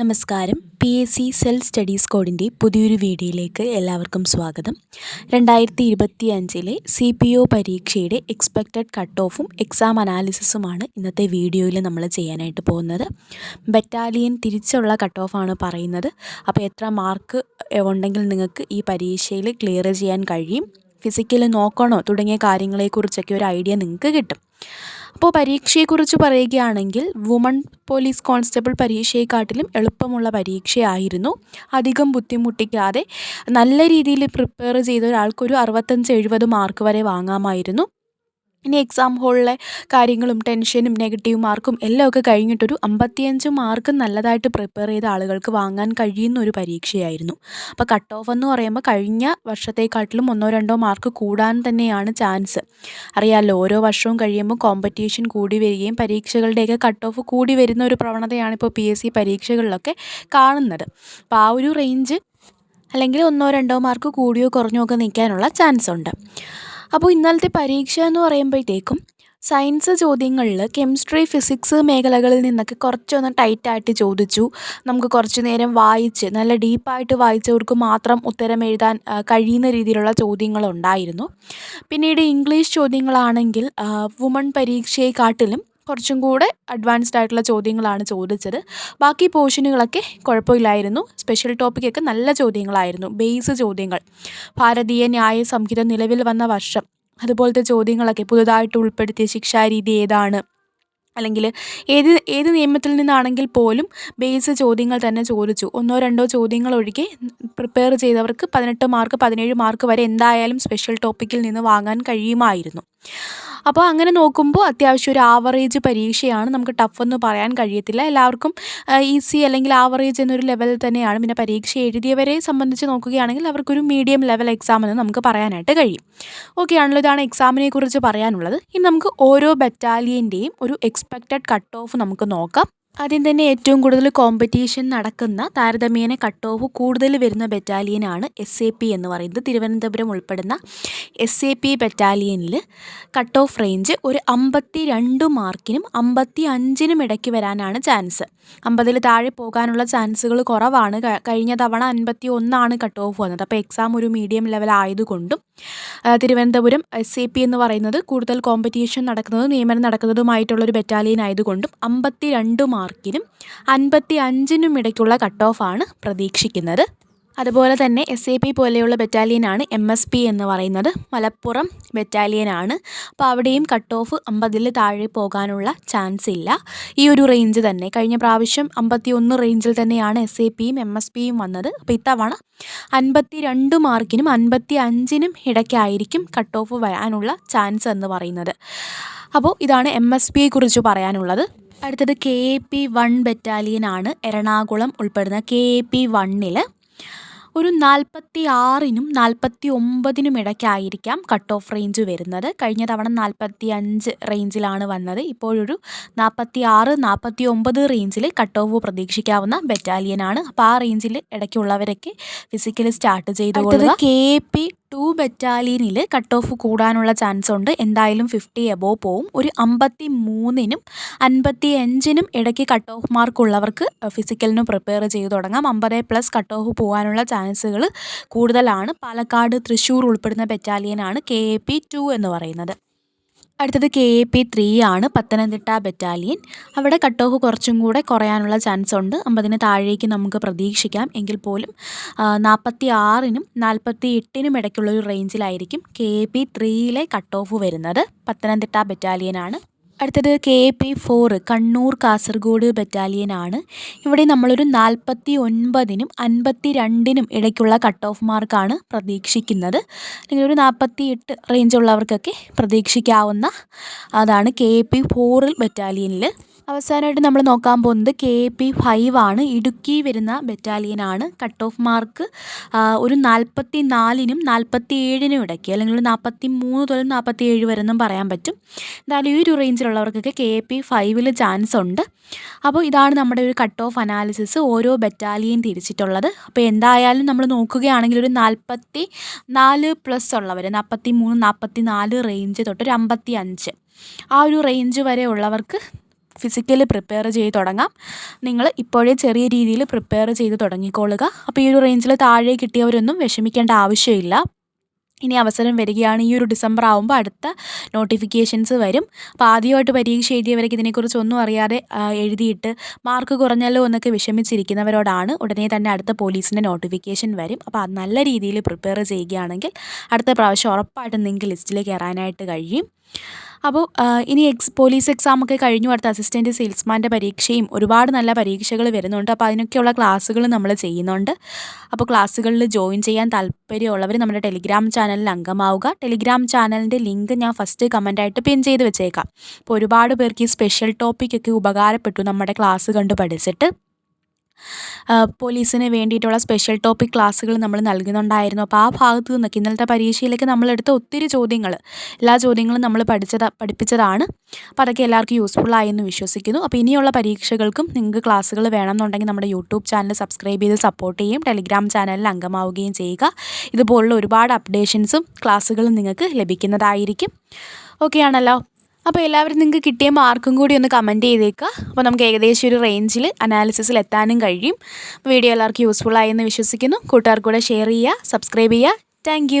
നമസ്കാരം. P S C self studies കോഡിന്റെ പുതിയൊരു വീഡിയോയിലേക്ക് എല്ലാവർക്കും സ്വാഗതം. രണ്ടായിരത്തി ഇരുപത്തി അഞ്ചിലെ സി പി ഒ പരീക്ഷയുടെ എക്സ്പെക്റ്റഡ് കട്ട് ഓഫും എക്സാം അനാലിസിസുമാണ് ഇന്നത്തെ വീഡിയോയിൽ നമ്മൾ ചെയ്യാനായിട്ട് പോകുന്നത്. ബറ്റാലിയൻ തിരിച്ചുള്ള കട്ട് ഓഫാണ് പറയുന്നത്. അപ്പോൾ എത്ര മാർക്ക് ഉണ്ടെങ്കിൽ നിങ്ങൾക്ക് ഈ പരീക്ഷയിൽ ക്ലിയർ ചെയ്യാൻ കഴിയും. ഫിസിക്കൽ നോക്കണോ തുടങ്ങിയ കാര്യങ്ങളെക്കുറിച്ചൊക്കെ ഒരു ഐഡിയ നിങ്ങൾക്ക് കിട്ടും. അപ്പോൾ പരീക്ഷയെക്കുറിച്ച് പറയുകയാണെങ്കിൽ വുമൺ പോലീസ് കോൺസ്റ്റബിൾ പരീക്ഷയെക്കാട്ടിലും എളുപ്പമുള്ള പരീക്ഷയായിരുന്നു. അധികം ബുദ്ധിമുട്ടിക്കാതെ നല്ല രീതിയിൽ പ്രിപ്പയർ ചെയ്ത ഒരാൾക്കൊരു അറുപത്തഞ്ച് എഴുപത് മാർക്ക് വരെ വാങ്ങാമായിരുന്നു. ഇനി എക്സാം ഹോളിലെ കാര്യങ്ങളും ടെൻഷനും നെഗറ്റീവ് മാർക്കും എല്ലാം ഒക്കെ കഴിഞ്ഞിട്ടൊരു അമ്പത്തിയഞ്ച് മാർക്ക് നല്ലതായിട്ട് പ്രിപ്പയർ ചെയ്ത ആളുകൾക്ക് വാങ്ങാൻ കഴിയുന്ന ഒരു പരീക്ഷയായിരുന്നു. അപ്പോൾ കട്ട് ഓഫ് എന്ന് പറയുമ്പോൾ കഴിഞ്ഞ വർഷത്തെക്കാട്ടിലും ഒന്നോ രണ്ടോ മാർക്ക് കൂടാൻ തന്നെയാണ് ചാൻസ് അറിയാമല്ലോ ഓരോ വർഷവും കഴിയുമ്പോൾ കോമ്പറ്റീഷൻ കൂടി വരികയും പരീക്ഷകളുടെയൊക്കെ കട്ട് ഓഫ് കൂടി വരുന്ന ഒരു പ്രവണതയാണ് ഇപ്പോൾ പി എസ് സി പരീക്ഷകളിലൊക്കെ കാണുന്നത്. അപ്പോൾ ആ ഒരു റേഞ്ച് അല്ലെങ്കിൽ ഒന്നോ രണ്ടോ മാർക്ക് കൂടിയോ കുറഞ്ഞോ ഒക്കെ നിൽക്കാനുള്ള ചാൻസ് ഉണ്ട്. അപ്പോൾ ഇന്നലത്തെ പരീക്ഷ എന്ന് പറയുമ്പോഴത്തേക്കും സയൻസ് ചോദ്യങ്ങളിൽ കെമിസ്ട്രി ഫിസിക്സ് മേഖലകളിൽ നിന്നൊക്കെ കുറച്ചൊന്ന് ടൈറ്റായിട്ട് ചോദിച്ചു. നമുക്ക് കുറച്ച് നേരം വായിച്ച് നല്ല ഡീപ്പായിട്ട് വായിച്ചവർക്ക് മാത്രം ഉത്തരം എഴുതാൻ കഴിയുന്ന രീതിയിലുള്ള ചോദ്യങ്ങളുണ്ടായിരുന്നു പിന്നീട് ഇംഗ്ലീഷ് ചോദ്യങ്ങളാണെങ്കിൽ വുമൺ പരീക്ഷയെക്കാട്ടിലും കുറച്ചും കൂടെ അഡ്വാൻസ്ഡ് ആയിട്ടുള്ള ചോദ്യങ്ങളാണ് ചോദിച്ചത്. ബാക്കി പോർഷനുകളൊക്കെ കുഴപ്പമില്ലായിരുന്നു. സ്പെഷ്യൽ ടോപ്പിക്കൊക്കെ നല്ല ചോദ്യങ്ങളായിരുന്നു. ബേസ് ചോദ്യങ്ങൾ. ഭാരതീയ ന്യായ സംഹിത നിലവിൽ വന്ന വർഷം. അതുപോലത്തെ ചോദ്യങ്ങളൊക്കെ പുതുതായിട്ട് ഉൾപ്പെടുത്തിയ ശിക്ഷാരീതി ഏതാണ്? അല്ലെങ്കിൽ ഏത് ഏത് നിയമത്തിൽ നിന്നാണെങ്കിൽ പോലും ബേസ് ചോദ്യങ്ങൾ തന്നെ ചോദിച്ചു. ഒന്നോ രണ്ടോ ചോദ്യങ്ങൾ ഒഴികെ പ്രിപ്പയർ ചെയ്തവർക്ക് പതിനെട്ട് മാർക്ക് പതിനേഴ് മാർക്ക് വരെ എന്തായാലും സ്പെഷ്യൽ ടോപ്പിക്കിൽ നിന്ന് വാങ്ങാൻ കഴിയുമായിരുന്നു. അപ്പോൾ അങ്ങനെ നോക്കുമ്പോൾ അത്യാവശ്യം ഒരു ആവറേജ് പരീക്ഷയാണ് നമുക്ക് ടഫ് എന്ന് പറയാൻ കഴിയത്തില്ല. എല്ലാവർക്കും ഈസി അല്ലെങ്കിൽ ആവറേജ് എന്നൊരു ലെവലിൽ തന്നെയാണ്. പിന്നെ പരീക്ഷ എഴുതിയവരെ സംബന്ധിച്ച് നോക്കുകയാണെങ്കിൽ അവർക്കൊരു മീഡിയം ലെവൽ എക്സാം എന്ന് നമുക്ക് പറയാനായിട്ട് കഴിയും. ഓക്കെ ആണല്ലോ. ഇതാണ് എക്സാമിനെ കുറിച്ച് പറയാനുള്ളത്. ഇനി നമുക്ക് ഓരോ ബറ്റാലിയന്റെയും ഒരു എക്സ്പെക്റ്റഡ് കട്ട് ഓഫ് നമുക്ക് നോക്കാം. ആദ്യം തന്നെ ഏറ്റവും കൂടുതൽ കോമ്പറ്റീഷൻ നടക്കുന്ന താരതമ്യേന കട്ട് ഓഫ് കൂടുതൽ വരുന്ന ബറ്റാലിയനാണ് എസ് എ പി എന്ന് പറയുന്നത്. തിരുവനന്തപുരം ഉൾപ്പെടുന്ന എസ് എ പി ബറ്റാലിയനിൽ കട്ട് ഓഫ് റേഞ്ച് ഒരു അമ്പത്തി രണ്ട് മാർക്കിനും അമ്പത്തി അഞ്ചിനും ഇടയ്ക്ക് വരാനാണ് ചാൻസ് അമ്പതിൽ താഴെ പോകാനുള്ള ചാൻസുകൾ കുറവാണ്. കഴിഞ്ഞ തവണ അൻപത്തി ഒന്നാണ് കട്ട് ഓഫ് വന്നത്. അപ്പോൾ എക്സാം ഒരു മീഡിയം ലെവൽ ആയതുകൊണ്ടും തിരുവനന്തപുരം എസ് എ പി എന്ന് പറയുന്നത് കൂടുതൽ കോമ്പറ്റീഷൻ നടക്കുന്നതും നിയമനം നടക്കുന്നതുമായിട്ടുള്ളൊരു ബറ്റാലിയൻ ആയതുകൊണ്ടും അമ്പത്തി രണ്ട് മാർക്കിനും അൻപത്തി അഞ്ചിനും ഇടയ്ക്കുള്ള കട്ട് ഓഫാണ് പ്രതീക്ഷിക്കുന്നത്. അതുപോലെ തന്നെ എസ് എ പി പോലെയുള്ള ബറ്റാലിയനാണ് എം എസ് പി എന്ന് പറയുന്നത്. മലപ്പുറം ബറ്റാലിയനാണ് അപ്പോൾ അവിടെയും കട്ട് ഓഫ് അമ്പതിൽ താഴെ പോകാനുള്ള ചാൻസ് ഇല്ല. ഈ ഒരു റേഞ്ച് തന്നെ. കഴിഞ്ഞ പ്രാവശ്യം അമ്പത്തി ഒന്ന് റേഞ്ചിൽ തന്നെയാണ് എസ് എ പിയും എം എസ് പിയും വന്നത്. അപ്പോൾ ഇത്തവണ അൻപത്തി രണ്ട് മാർക്കിനും അൻപത്തി അഞ്ചിനും ഇടയ്ക്കായിരിക്കും കട്ട് ഓഫ് വരാനുള്ള ചാൻസ് എന്ന് പറയുന്നത്. അപ്പോൾ ഇതാണ് എം എസ് പിയെ കുറിച്ച് പറയാനുള്ളത്. അടുത്തത് കെ എ പി വൺ ബറ്റാലിയനാണ് എറണാകുളം ഉൾപ്പെടുന്ന കെ എ പി വണ്ണിൽ ഒരു നാൽപ്പത്തി ആറിനും നാൽപ്പത്തി ഒമ്പതിനും ഇടയ്ക്കായിരിക്കാം കട്ട് ഓഫ് റേഞ്ച് വരുന്നത്. കഴിഞ്ഞ തവണ നാൽപ്പത്തി അഞ്ച് റേഞ്ചിലാണ് വന്നത്. ഇപ്പോഴൊരു നാൽപ്പത്തി ആറ് നാൽപ്പത്തി ഒമ്പത് റേഞ്ചിൽ കട്ട് ഓഫ് പ്രതീക്ഷിക്കാവുന്ന ബറ്റാലിയനാണ് അപ്പോൾ ആ റേഞ്ചിൽ ഇടയ്ക്കുള്ളവരൊക്കെ ഫിസിക്കലി സ്റ്റാർട്ട് ചെയ്തു കെ പി ടു ബറ്റാലിയനിൽ കട്ട് ഓഫ് കൂടാനുള്ള ചാൻസ് ഉണ്ട് എന്തായാലും ഫിഫ്റ്റി എബോ പോവും. ഒരു അമ്പത്തി മൂന്നിനും അൻപത്തി അഞ്ചിനും ഇടയ്ക്ക് കട്ട് ഓഫ് മാർക്ക് ഉള്ളവർക്ക് ഫിസിക്കലിന് പ്രിപ്പയർ ചെയ്ത് തുടങ്ങാം. അമ്പത് പ്ലസ് കട്ട് ഓഫ് പോകാനുള്ള ചാൻസുകൾ കൂടുതലാണ്. പാലക്കാട് തൃശ്ശൂർ ഉൾപ്പെടുന്ന ബറ്റാലിയനാണ് കെ എ പി ടു എന്ന് പറയുന്നത്. അടുത്തത് കെ എ പി ത്രീ ആണ് പത്തനംതിട്ട ബറ്റാലിയൻ അവിടെ കട്ട് ഓഫ് കുറച്ചും കൂടെ കുറയാനുള്ള ചാൻസ് ഉണ്ട്. അമ്പതിന് താഴേക്ക് നമുക്ക് പ്രതീക്ഷിക്കാം. എങ്കിൽ പോലും നാൽപ്പത്തി ആറിനും നാൽപ്പത്തി എട്ടിനും ഇടയ്ക്കുള്ളൊരു റേഞ്ചിലായിരിക്കും കെ എ പി ത്രീയിലെ കട്ട് ഓഫ് വരുന്നത്. പത്തനംതിട്ട ബറ്റാലിയനാണ് അടുത്തത് K P four Kannur Kasaragod battalion ആണ്. ഇവിടെ നമ്മളൊരു നാൽപ്പത്തി ഒൻപതിനും അൻപത്തി രണ്ടിനും ഇടയ്ക്കുള്ള കട്ട് ഓഫ് മാർക്കാണ് പ്രതീക്ഷിക്കുന്നത്. അല്ലെങ്കിൽ ഒരു നാൽപ്പത്തി എട്ട് റേഞ്ചുള്ളവർക്കൊക്കെ പ്രതീക്ഷിക്കാവുന്ന അതാണ് കെ പി ഫോറിൽ ബറ്റാലിയനിൽ അവസാനമായിട്ട് നമ്മൾ നോക്കാൻ പോകുന്നത് കെ പി ഫൈവ് ആണ്. ഇടുക്കി വരുന്ന ബറ്റാലിയനാണ് കട്ട് ഓഫ് മാർക്ക് ഒരു നാൽപ്പത്തി നാലിനും നാൽപ്പത്തി ഏഴിനും ഇടയ്ക്ക് അല്ലെങ്കിൽ നാൽപ്പത്തി മൂന്ന് മുതൽ നാൽപ്പത്തി ഏഴ് വരെന്നും പറയാൻ പറ്റും. എന്തായാലും ഈ ഒരു റേഞ്ചിലുള്ളവർക്കൊക്കെ കെ പി ഫൈവിൽ ചാൻസ് ഉണ്ട്. അപ്പോൾ ഇതാണ് നമ്മുടെ ഒരു കട്ട് ഓഫ് അനാലിസിസ് ഓരോ ബറ്റാലിയൻ തിരിച്ചിട്ടുള്ളത്. അപ്പോൾ എന്തായാലും നമ്മൾ നോക്കുകയാണെങ്കിൽ ഒരു നാൽപ്പത്തി നാല് പ്ലസ് ഉള്ളവർ നാൽപ്പത്തി മൂന്ന് നാൽപ്പത്തി നാല് റേഞ്ച് തൊട്ട് ഒരു അമ്പത്തി അഞ്ച് ആ ഒരു റേഞ്ച് വരെ ഉള്ളവർക്ക് ഫിസിക്കലി പ്രിപ്പയർ ചെയ്ത് തുടങ്ങാം. നിങ്ങൾ ഇപ്പോഴേ ചെറിയ രീതിയിൽ പ്രിപ്പയർ ചെയ്ത് തുടങ്ങിക്കൊള്ളുക അപ്പോൾ ഈ ഒരു റേഞ്ചിൽ താഴെ കിട്ടിയവരൊന്നും വിഷമിക്കേണ്ട ആവശ്യമില്ല. ഇനി അവസരം വരികയാണ് ഈ ഒരു ഡിസംബർ ആകുമ്പോൾ അടുത്ത നോട്ടിഫിക്കേഷൻസ് വരും. അപ്പോൾ ആദ്യമായിട്ട് പരീക്ഷ എഴുതിയവരൊക്കെ ഇതിനെക്കുറിച്ച് ഒന്നും അറിയാതെ എഴുതിയിട്ട് മാർക്ക് കുറഞ്ഞല്ലോ എന്നൊക്കെ വിഷമിച്ചിരിക്കുന്നവരോടാണ് ഉടനെ തന്നെ അടുത്ത പോലീസിന്റെ നോട്ടിഫിക്കേഷൻ വരും. അപ്പോൾ നല്ല രീതിയിൽ പ്രിപ്പയർ ചെയ്യുകയാണെങ്കിൽ അടുത്ത പ്രാവശ്യം ഉറപ്പായിട്ടും നിങ്ങൾക്ക് ലിസ്റ്റിൽ കയറാനായിട്ട് കഴിയും. അപ്പോൾ ഇനി എക്സ് പോലീസ് എക്സാമൊക്കെ കഴിഞ്ഞു അടുത്ത അസിസ്റ്റന്റ് സെയിൽസ്മാന്റെ പരീക്ഷയും ഒരുപാട് നല്ല പരീക്ഷകൾ വരുന്നുണ്ട്. അപ്പോൾ അതിനൊക്കെയുള്ള ക്ലാസ്സുകൾ നമ്മൾ ചെയ്യുന്നുണ്ട്. അപ്പോൾ ക്ലാസ്സുകളിൽ ജോയിൻ ചെയ്യാൻ താല്പര്യമുള്ളവർ നമ്മുടെ ടെലിഗ്രാം ചാനലിൽ അംഗമാവുക. ടെലിഗ്രാം ചാനലിന്റെ ലിങ്ക് ഞാൻ ഫസ്റ്റ് കമന്റായിട്ട് പിൻ ചെയ്ത് വെച്ചേക്കാം. അപ്പോൾ ഒരുപാട് പേർക്ക് ഈ സ്പെഷ്യൽ ടോപ്പിക്കൊക്കെ ഉപകാരപ്പെട്ടു നമ്മുടെ ക്ലാസ് കണ്ട് പഠിച്ചിട്ട്. പോലീസിന് വേണ്ടിയിട്ടുള്ള സ്പെഷ്യൽ ടോപ്പിക് ക്ലാസ്സുകൾ നമ്മൾ നൽകുന്നുണ്ടായിരുന്നു. അപ്പോൾ ആ ഭാഗത്തു നിന്നൊക്കെ ഇന്നലത്തെ പരീക്ഷയിലേക്ക് നമ്മളെടുത്ത ഒത്തിരി ചോദ്യങ്ങൾ എല്ലാ ചോദ്യങ്ങളും നമ്മൾ പഠിച്ചത് പഠിപ്പിച്ചതാണ്. അപ്പോൾ അതൊക്കെ എല്ലാവർക്കും യൂസ്ഫുൾ എന്ന് വിശ്വസിക്കുന്നു. അപ്പോൾ ഇനിയുള്ള പരീക്ഷകൾക്കും നിങ്ങൾക്ക് ക്ലാസ്സുകൾ വേണമെന്നുണ്ടെങ്കിൽ നമ്മുടെ യൂട്യൂബ് ചാനൽ സബ്സ്ക്രൈബ് ചെയ്ത് സപ്പോർട്ട് ചെയ്യും ടെലിഗ്രാം ചാനലിൽ അംഗമാവുകയും ചെയ്യുക. ഇതുപോലുള്ള ഒരുപാട് അപ്ഡേഷൻസും ക്ലാസ്സുകളും നിങ്ങൾക്ക് ലഭിക്കുന്നതായിരിക്കും. ഓക്കെ ആണല്ലോ. അപ്പോൾ എല്ലാവരും നിങ്ങൾക്ക് കിട്ടിയ മാർക്കും കൂടി ഒന്ന് കമന്റ് ചെയ്തേക്കുക അപ്പോൾ നമുക്ക് ഏകദേശം ഒരു റേഞ്ചിൽ അനാലിസിസിൽ എത്താനും കഴിയും. വീഡിയോ എല്ലാവർക്കും യൂസ്ഫുൾ ആയി എന്ന് വിശ്വസിക്കുന്നു. കൂട്ടുകാർക്കൂടെ ഷെയർ ചെയ്യുക സബ്സ്ക്രൈബ് ചെയ്യുക. താങ്ക്